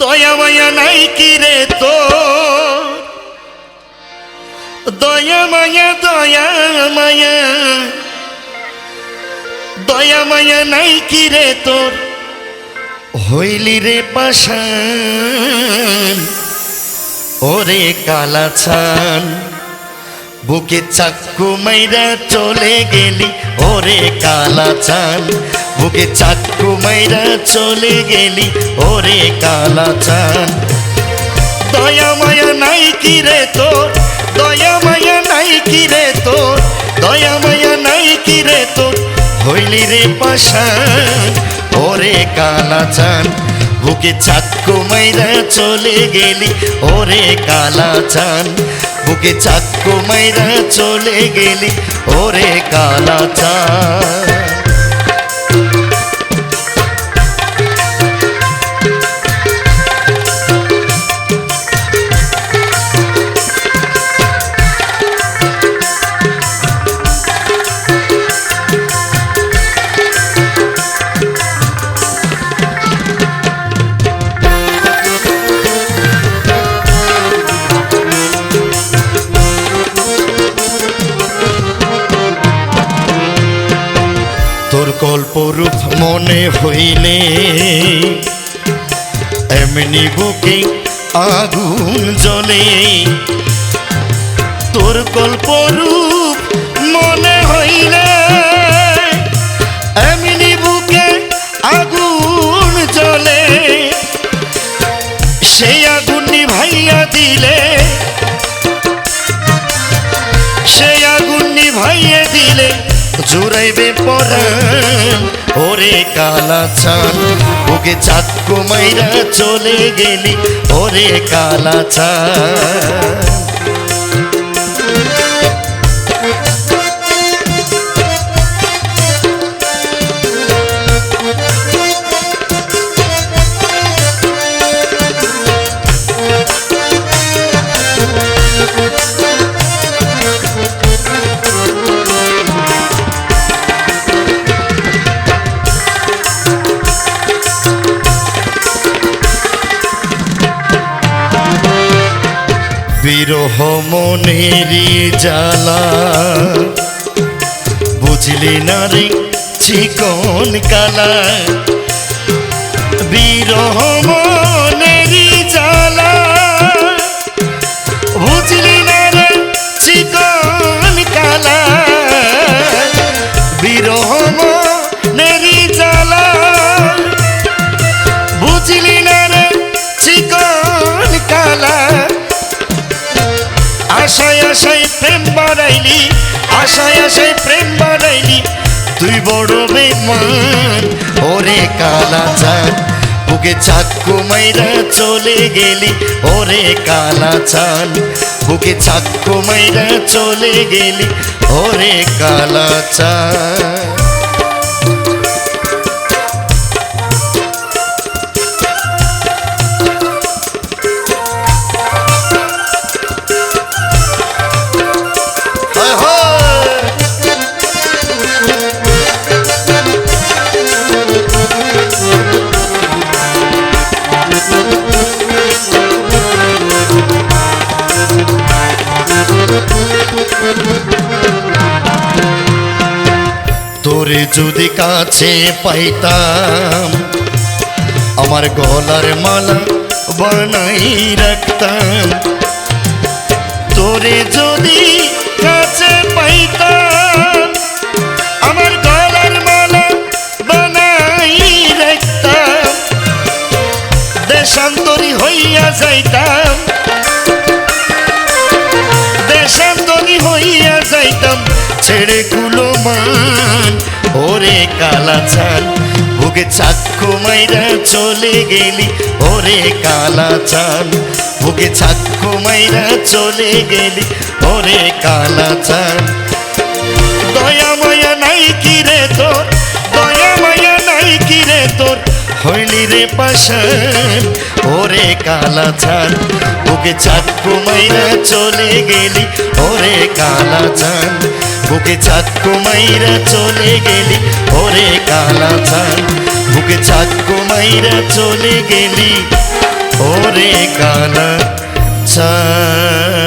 দয়া মায়া নাই কি রে তো দয়া মায়া দয়া মায়া। দয়া মায়া নাই কি রে তোর? হইলি রে পাশান ওরে কালা ছান। বুকে চাক্কু মাইরা চলে গেলি, ওরে কালা চান বুকে চাক্কু মাইরা চলে গেলি, ওরে কালা চান। দয়া মায়া নাই কি রে তোর? দয়া মায়া নাই কি রে তোর? দয়া মায়া নাই কি রে তোর? হইলি রে পাশান ওরে কালা চান। বুকে চাক্কু মাইরা চলে গেলি, ওরে কালা চান। বুকে চাক্কু মাইরা চলে গেলি, ওরে কালা চান। কল্পরূপ মনে হইলে এমনি বুকে আগুন জ্বলে। তোর কল্পরূপ মনে হইলে এমনি বুকে আগুন জ্বলে। সেই আগুন নিভাইয়া দিলে জুড়াইবে পরাণ ওরে কালা চাঁদ ওকে চাক্কু মাইরা চলে গেলি। ওরে কালা চান বিরহ মনেরি জালা বুঝলি না রে চিকন কালা বিরহ প্রেম বাড়াইলি, আশায় আশায় প্রেম বাড়াইলি। তুই বড় বেমান ওরে কালা চাঁদ, বুকে চাকু মাইরা চলে গেলি। ওরে কালা চাঁদ, বুকে চাকু মাইরা চলে গেলি। ওরে কালা চান তোরে যদি কাছে পাইতাম, আমার গলার মালা বানাই রাখতাম। তোরে যদি কাছে পাইতাম, আমার গলার মালা বানাই রাখতাম। দেশান্তরী হইয়া যাইতাম। ছেড়ে কুলো মান। ওরে কালা চাল বুকে চাক্ষু মাইরা চলে গেলি। ওরে কালা চাল বুকে চাক্ষু মাইরা চলে গেলি। ওরে কালা চাল দয়া মায়া নাই কি রে তোর? হইলি রে পাশান ওরে কালা ছান। বুকে চাক্কু মাইরা চলে গেলি, ওরে কালা ছান। বুকে চাক্কু মাইরা চলে গেলি, ওরে কালা ছান। বুকে চাক্কু মাইরা চলে গেলি, ওরে কালা চান